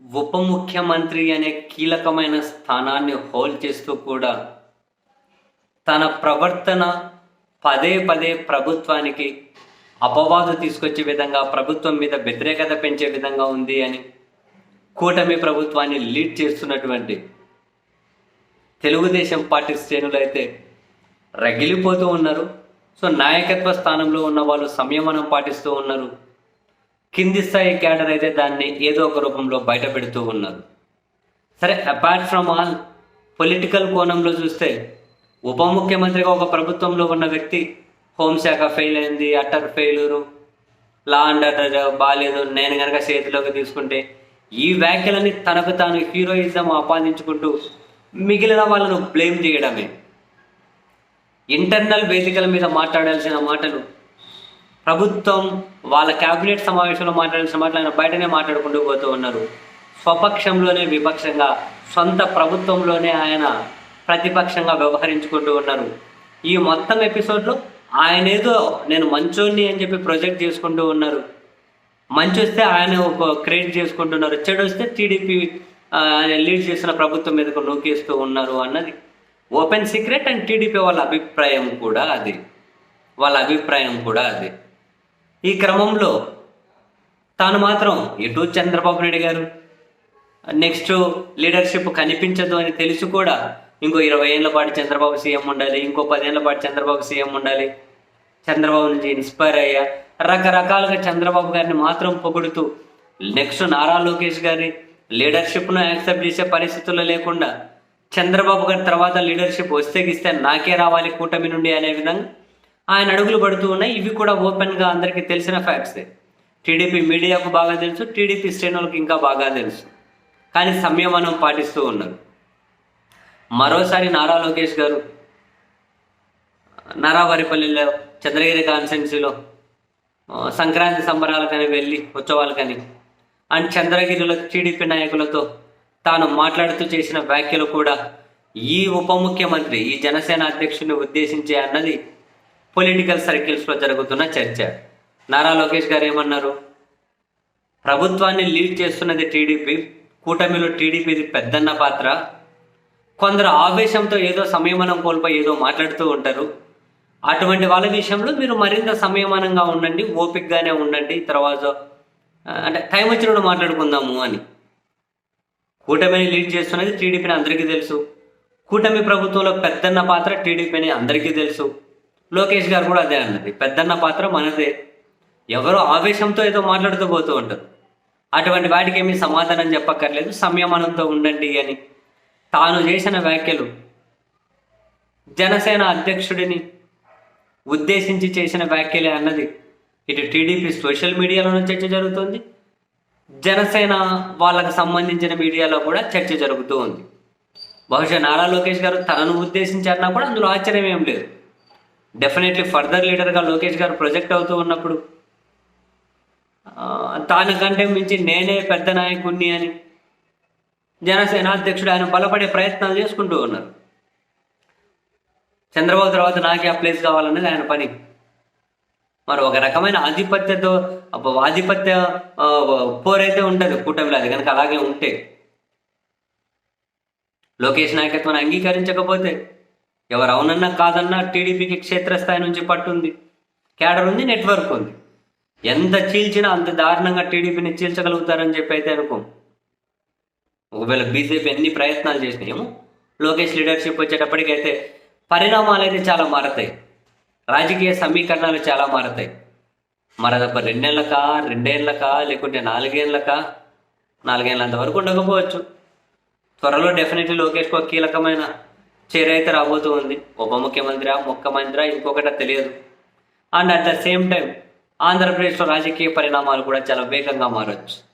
ఉప ముఖ్యమంత్రి అనే కీలకమైన స్థానాన్ని హోల్డ్ చేస్తూ కూడా తన ప్రవర్తన పదే పదే ప్రభుత్వానికి అపవాదు తీసుకొచ్చే విధంగా ప్రభుత్వం మీద వ్యతిరేకత పెంచే విధంగా ఉంది అని కూటమి ప్రభుత్వాన్ని లీడ్ చేస్తున్నటువంటి తెలుగుదేశం పార్టీ శ్రేణులు అయితే రగిలిపోతూ ఉన్నారు. సో నాయకత్వ స్థానంలో ఉన్న వాళ్ళు సంయమనం పాటిస్తూ ఉన్నారు. కింది స్థాయి క్యాడర్ అయితే దాన్ని ఏదో ఒక రూపంలో బయట పెడుతూ ఉన్నారు. సరే అపార్ట్ ఫ్రమ్ ఆల్ పొలిటికల్ కోణంలో చూస్తే ఉప ముఖ్యమంత్రిగా ఒక ప్రభుత్వంలో ఉన్న వ్యక్తి హోంశాఖ ఫెయిల్ అయింది utter failure law and order బాగాలేదు నేను కనుక చేతిలోకి తీసుకుంటే ఈ వ్యాఖ్యలని తనకు తాను హీరోయిజం ఆపాదించుకుంటూ మిగిలిన వాళ్ళను బ్లేమ్ చేయడమే. ఇంటర్నల్ వేదికల మీద మాట్లాడాల్సిన మాటలు ప్రభుత్వం వాళ్ళ కేబినెట్ సమావేశంలో మాట్లాడిన మాటలు ఆయన బయటనే మాట్లాడుకుంటూ పోతూ ఉన్నారు. స్వపక్షంలోనే విపక్షంగా సొంత ప్రభుత్వంలోనే ఆయన ప్రతిపక్షంగా వ్యవహరించుకుంటూ ఉన్నారు. ఈ మొత్తం ఎపిసోడ్లో ఆయన ఏదో నేను మంచోడిని అని చెప్పి ప్రొజెక్ట్ చేసుకుంటూ ఉన్నారు. మంచి వస్తే ఆయన ఒక క్రియేట్ చేసుకుంటున్నారు. చెడు వస్తే టీడీపీ ఆయన లీడ్ చేసిన ప్రభుత్వం మీదకు నూకేస్తూ ఉన్నారు అన్నది. ఓపెన్ సీక్రెట్ అండ్ టీడీపీ వాళ్ళ అభిప్రాయం కూడా అది. వాళ్ళ అభిప్రాయం కూడా అది. ఈ క్రమంలో తాను మాత్రం ఇటు చంద్రబాబు నాయుడు గారు? నెక్స్ట్ లీడర్షిప్ కనిపించదు అని తెలిసి కూడా ఇంకో ఇరవై ఏళ్ళ పాటు చంద్రబాబు సీఎం ఉండాలి ఇంకో పదేళ్ళ పాటు చంద్రబాబు సీఎం ఉండాలి. చంద్రబాబు నుంచి ఇన్స్పైర్ అయ్యా. రకరకాలుగా చంద్రబాబు గారిని మాత్రం పొగుడుతూ నెక్స్ట్ నారా లోకేష్ గారి లీడర్షిప్ను యాక్సెప్ట్ చేసే పరిస్థితుల్లో లేకుండా చంద్రబాబు గారి తర్వాత లీడర్షిప్ వస్తే గిస్తే నాకే రావాలి కూటమి నుండి అనే విధంగా ఆయన అడుగులు పడుతూ ఉన్నాయి. ఇవి కూడా ఓపెన్గా అందరికీ తెలిసిన ఫ్యాక్ట్సే టీడీపీ మీడియాకు బాగా తెలుసు టీడీపీ శ్రేణులకు ఇంకా బాగా తెలుసు. కానీ సంయమనం పాటిస్తూ ఉన్నారు. మరోసారి నారా లోకేష్ గారు నారావారిపల్లిలో చంద్రగిరి కాన్స్టెన్సీలో సంక్రాంతి సంబరాలకని వెళ్ళి ఉత్సవాలకని అండ్ చంద్రగిరిలో టీడీపీ నాయకులతో తాను మాట్లాడుతూ చేసిన వ్యాఖ్యలు కూడా ఈ ఉప ముఖ్యమంత్రి ఈ జనసేన అధ్యక్షుడిని ఉద్దేశించే అన్నది పొలిటికల్ సర్కిల్స్లో జరుగుతున్న చర్చ. నారా లోకేష్ గారు ఏమన్నారు? ప్రభుత్వాన్ని లీడ్ చేస్తున్నది టీడీపీ కూటమిలో టీడీపీది పెద్దన్న పాత్ర. కొందరు ఆవేశంతో ఏదో సంయమనం కోల్పోయి ఏదో మాట్లాడుతూ ఉంటారు. అటువంటి వాళ్ళ విషయంలో మీరు మరింత సంయమనంగా ఉండండి ఓపిక్గానే ఉండండి. తర్వాత అంటే టైం వచ్చినప్పుడు మాట్లాడుకుందాము అని. కూటమిని లీడ్ చేస్తున్నది టీడీపీని అందరికీ తెలుసు. కూటమి ప్రభుత్వంలో పెద్దన్న పాత్ర టీడీపీని అందరికీ తెలుసు. లోకేష్ గారు కూడా అదే అన్నది. పెద్దన్న పాత్ర మనదే. ఎవరో ఆవేశంతో ఏదో మాట్లాడుతూ పోతూ ఉంటారు. అటువంటి వాటికి ఏమీ సమాధానం చెప్పక్కర్లేదు. సంయమనంతో ఉండండి అని తాను చేసిన వ్యాఖ్యలు జనసేన అధ్యక్షుడిని ఉద్దేశించి చేసిన వ్యాఖ్యలే అన్నది. ఇటు టీడీపీ సోషల్ మీడియాలోనూ చర్చ జరుగుతుంది. జనసేన వాళ్ళకు సంబంధించిన మీడియాలో కూడా చర్చ జరుగుతూ ఉంది. బహుశా నారా లోకేష్ గారు తనను ఉద్దేశించి అన్నా కూడా అందులో ఆశ్చర్యం ఏం లేదు. డెఫినెట్లీ ఫర్దర్ లీడర్గా లోకేష్ గారు ప్రొజెక్ట్ అవుతూ ఉన్నప్పుడు తానకంటే మించి నేనే పెద్ద నాయకుడిని అని జనసేన అధ్యక్షుడు ఆయన బలపడే ప్రయత్నాలు చేసుకుంటూ ఉన్నారు. చంద్రబాబు తర్వాత నాకే ఆ ప్లేస్ కావాలన్నది ఆయన పని. మరి ఒక రకమైన ఆధిపత్యతో ఆధిపత్య పోరైతే ఉంటుంది కూటమిలో అది కనుక అలాగే ఉంటే. లోకేష్ నాయకత్వాన్ని అంగీకరించకపోతే ఎవరు అవునన్నా కాదన్నా టీడీపీకి క్షేత్రస్థాయి నుంచి పట్టుంది. క్యాడర్ ఉంది నెట్వర్క్ ఉంది. ఎంత చీల్చినా అంత దారుణంగా టీడీపీని చీల్చగలుగుతారని చెప్పి అయితే అనుకో. ఒకవేళ బీజేపీ ఎన్ని ప్రయత్నాలు చేసినాయేమో లోకేష్ లీడర్షిప్ వచ్చేటప్పటికైతే పరిణామాలు అయితే చాలా మారతాయి. రాజకీయ సమీకరణాలు చాలా మారతాయి. మరి అదొక రెండేళ్ళకా రెండేళ్ళకా లేకుంటే నాలుగేళ్ళకా నాలుగేళ్ళంత వరకు ఉండకపోవచ్చు. త్వరలో డెఫినెట్లీ లోకేష్కు ఒక కీలకమైన చేరైతే రాబోతూ ఉంది. ఉప ముఖ్యమంత్రి ముఖ్యమంత్రి ఇంకొకట తెలియదు. And at the same time ఆంధ్రప్రదేశ్లో రాజకీయ పరిణామాలు కూడా చాలా వేగంగా మారచ్చు.